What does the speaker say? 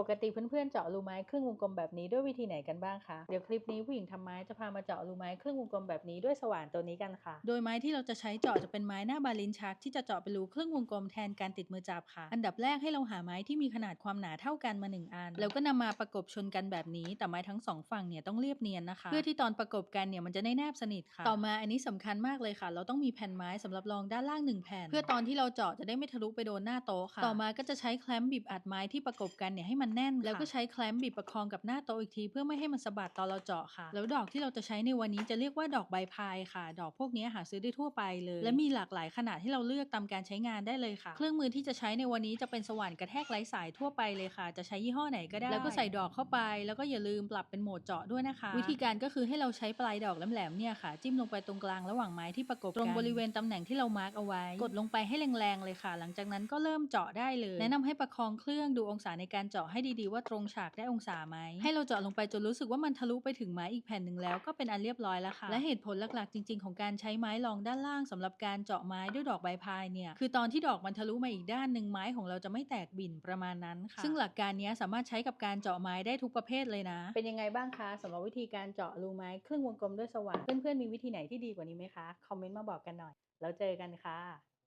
ปกติเพื่อนๆเจาะรูไม้ครึ่งวงกลมแบบนี้ด้วยวิธีไหนกันบ้างคะ เดี๋ยวคลิปนี้ผู้หญิงทำไม้จะพามาเจาะรูไม้ครึ่งวงกลมแบบนี้ด้วยสว่านตัวนี้กันค่ะ โดยไม้ที่เราจะใช้เจาะจะเป็นไม้หน้าบาลินชักที่จะเจาะเป็นรูครึ่งวงกลมแทนการติดมือจับค่ะ อันดับแรกให้เราหาไม้ที่มีขนาดความหนาเท่ากันมาหนึ่งอัน แล้วก็นำมาประกบชนกันแบบนี้ แต่ไม้ทั้งสองฝั่งเนี่ยต้องเรียบเนียนนะคะ เพื่อที่ตอนประกบกันเนี่ยมันจะได้แนบสนิทค่ะ ต่อมาอันนี้สำคัญมากเลยค่ะ เราต้องมีแผ่นไม้สำหรับรองด้านล่างหนึ่งแผ่นเพื่อตอนที่เราเจาะจะได้ไม่ทะลุไปโดนหน้าโต๊ะค่ะ ต่อมาก็จะใช้แคลมบีบอัดไม้ที่ประกบกันเนี่ยให้มันแน่น แล้วก็ใช้แคลมบีบประคองกับหน้าโต๊ะอีกทีเพื่อไม่ให้มันสะบัดตอนเราเจาะค่ะ แล้วดอกที่เราจะใช้ในวันนี้จะเรียกว่าดอกใบพายค่ะ ดอกพวกนี้หาซื้อได้ทั่วไปเลย และมีหลากหลายขนาดให้เราเลือกตามการใช้งานได้เลยค่ะ เครื่องมือที่จะใช้ในวันนี้จะเป็นสว่านกระแทกไร้สายทั่วไปเลยค่ะ จะใช้ยี่ห้อไหนก็ได้ แล้วก็ใส่ดอกเข้าไป แล้วก็อย่าลืมปรับเป็นโหมดเจาะด้วยนะคะ วิธีการก็คือให้เราใช้ปลายดอกแหลมๆเนี่ยค่ะ จิ้มลงไปตรงกลางระหว่างไม้ที่ประกบตรงบริเวณตำแหน่งที่เรามาร์กเอาไว้ กดลงไปให้แรงๆเลยค่ะ หลังจากนั้นก็เริ่มเจาะได้เลย แนะนำให้ประคองเครื่องดูองศาในการเจาะให้ดีๆว่าตรงฉากได้องศาไหมให้เราเจาะลงไปจนรู้สึกว่ามันทะลุไปถึงไม้อีกแผ่นหนึ่งแล้วก็เป็นอันเรียบร้อยแล้วค่ะและเหตุผลหลักๆจริง ๆ ของการใช้ไม้รองด้านล่างสำหรับการเจาะไม้ด้วยดอกใบพายเนี่ยคือตอนที่ดอกมันทะลุมาอีกด้านหนึ่งไม้ของเราจะไม่แตกบิ่นประมาณนั้นค่ะซึ่งหลักการนี้สามารถใช้กับการเจาะไม้ได้ทุกประเภทเลยนะ เป็นยังไงบ้างคะสำหรับวิธีการเจาะรูไม้ครึ่งวงกลมด้วยสว่านเพื่อนๆมีวิธีไหนที่ดีกว่านี้ไหมคะคอมเมนต์มาบอกกันหน่อย แล้วเจอกันค่ะ